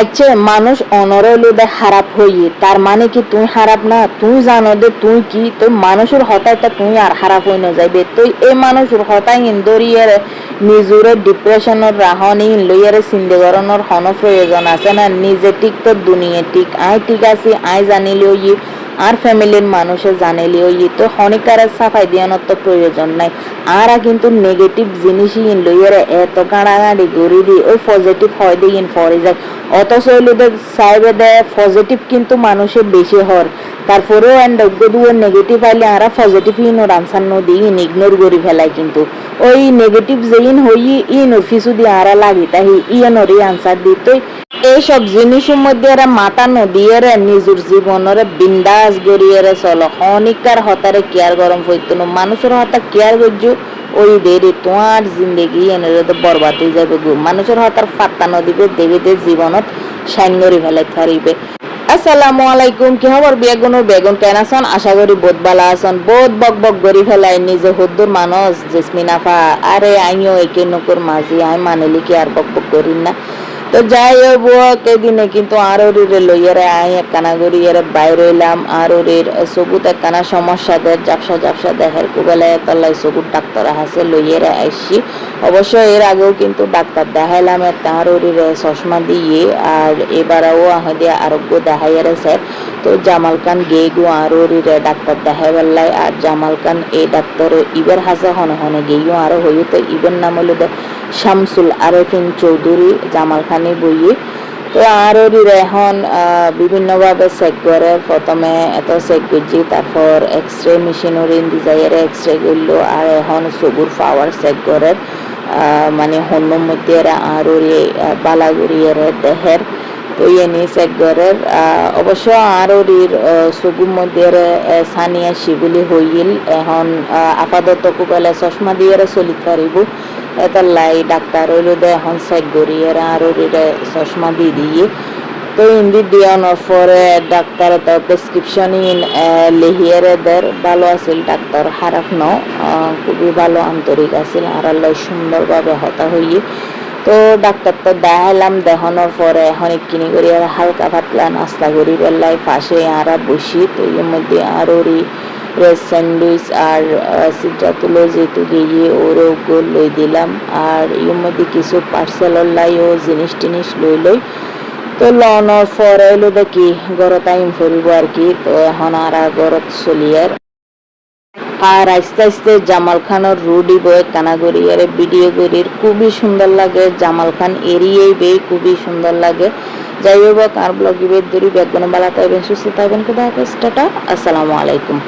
আচ্ছা মানুষ অনরইলে দে খারাপ হই তার মানে কি তুই খারাপ না? তুই জানো দে, তুই কি? তো মানুষের হতাইটা তুই আর খারাপ হই না যাইবে। তুই এই মানুষের হতাই ইন্দরিয়ার নিজুরে ডিপ্রেশনের রাহনি, লইয়ারে চিন্তাকরণের হন প্রয়োজন আছে না? নিজে ঠিক তো দুনিয়া ঠিক। আই ঠিক আছি আই জানিলেও ই আর ফ্যামিলির মানুষে জানিলেও ই তো হনিকারের সাফাই দিয়ানোর তো প্রয়োজন নাই। আর কিন্তু নেগেটিভ জিনিসই ইন লইয়ারে এত কাড়াকাড়ি গড়ি দি ওই পজিটিভ হয় দিয়ে ইন ফরে যায়। অথচ হইলে সাইবে দেয় পজিটিভ কিন্তু মানুষের বেশি হর। তারপরেও এন্ড দুয়ে নেগেটিভ আইলে আরা পজিটিভ ইন ওর আনসার নো নদী ইন ইগনোর করি ফেলাই কিন্তু। ওই নেগেটিভ যে ইন হই, ইন ওর ফিসু দিয়ে আরা লাগি তাই ইয়েন ওরই আনসার দিত। এইসব জিনিসের মধ্যে এরা মাথা নদীয়ে নিজের জীবনের বিন্দাস গড়িয়ে চলো। অনিকার হতারে কেয়ার গরম হইতো মানুষের হতা কেয়ার করছ ওই দেরি, তোমার জিন্দগি এনে তো বরবাদ হয়ে যাবে গো। মানুষের হতার ফাত্তা নদীবে দেবীতে জীবনত সাইন করে ফেলাই থারিবে আসসালামু আলাইকুম, কি খবর বেগুনের বেগুন কেন আছেন? আশা করি বোধ বালা আছেন। বোধ বক বক গড়ি ফেলাই নিজে হদ্দুর মানুষ জেসমিনাফা আরে আইও একে নকুর মাঝি আই মানেলি কি আর বক বক করিন না। তো যাই হোক কেদিনে কিন্তু আরোরিরে লইয়ারে আই একখানা গড়িয়ারে বাইরে এলাম। আরোরির সবুত একখানা সমস্যা দেয় জাপসা জাপসা দেখার কুবেলায় তলাই সবুত ডাক্তার হাসে লইয়ারে আইসি অবশ্য এর আগেও কিন্তু ডাক্তার দেখাইলাম, একটা আরোরির চশমা দিয়ে, আর এবারেও আহদে আরোগ্য দেখাইয়ারে স্যার। তো জামাল খান গে গো আরোরিরে ডাক্তার দেখাই বেলায় আর জামাল খান এই ডাক্তার ইবের হাসে হনে হনে গেইও আরও হইও তো ইবের নাম হলো শামসুল আরেফিন চৌধুরী জামাল খানি বইয়ে তো আরোরির এখন বিভিন্নভাবে চেক করে প্রথমে এত চেক করছি তারপর এক্স রে মেশিনের ইন্দি যাইয়ারে এক্স রে করল আর এখন সবুর পাওয়ার চেক করে মানে হন্যর মধ্যে এরা আরোরি বালাগুড়ি এরা দেহের করে। আহ, অবশ্য আরোরির চকুর মধ্যে সানিয়া শিবুলি হইল এখন আপাতত কুবেলে চশমা দিয়ে চলিত পারিব এটা লাই ডাক্তার হইল দে এখন করি এরা আরোরিরে চশমা দিয়ে দিয়ে। তো ইন্দি দিয়ানোর পরে ডাক্তার তো প্রেসক্রিপশন ইন লিহিয়ারে দের ভালো আছিল ডাক্তার খারাপ ন। খুবই ভালো আন্তরিক আছিল। আর সুন্দরভাবে হতা হইয়ে তো ডাক্তার তো দেখাইলাম, দেখানোর পরে এখন কিনি করি আর হালকা পাতলা নাস্তা করি বেলায় পাশে আরা বসি, তো এর মধ্যে আরোরি রেড স্যান্ডউইচ আর সিদ্ধাতুলো যেহেতু গিয়ে ওরও গোল লই দিলাম, আর এর মধ্যে কিছু পার্সেলর লাই ও জিনিস টিনিস লই লই, তো লওয়ানোর পরে হলো দেখি গড়ত আইম ফুরিব আর কি, তো এখন আর চলি আর আস্তে আস্তে জামাল খানের রুডি বয়ে কানাগরি আর ভিডিও গরির খুবই সুন্দর লাগে। জামাল খান এরিয়েই বে খুবই সুন্দর লাগে। যাই হোক, আর ব্লগ ইবের দূরি বেগুন বালা তাইবেন সুস্থ থাকবেন। টাটা। আসসালামু আলাইকুম।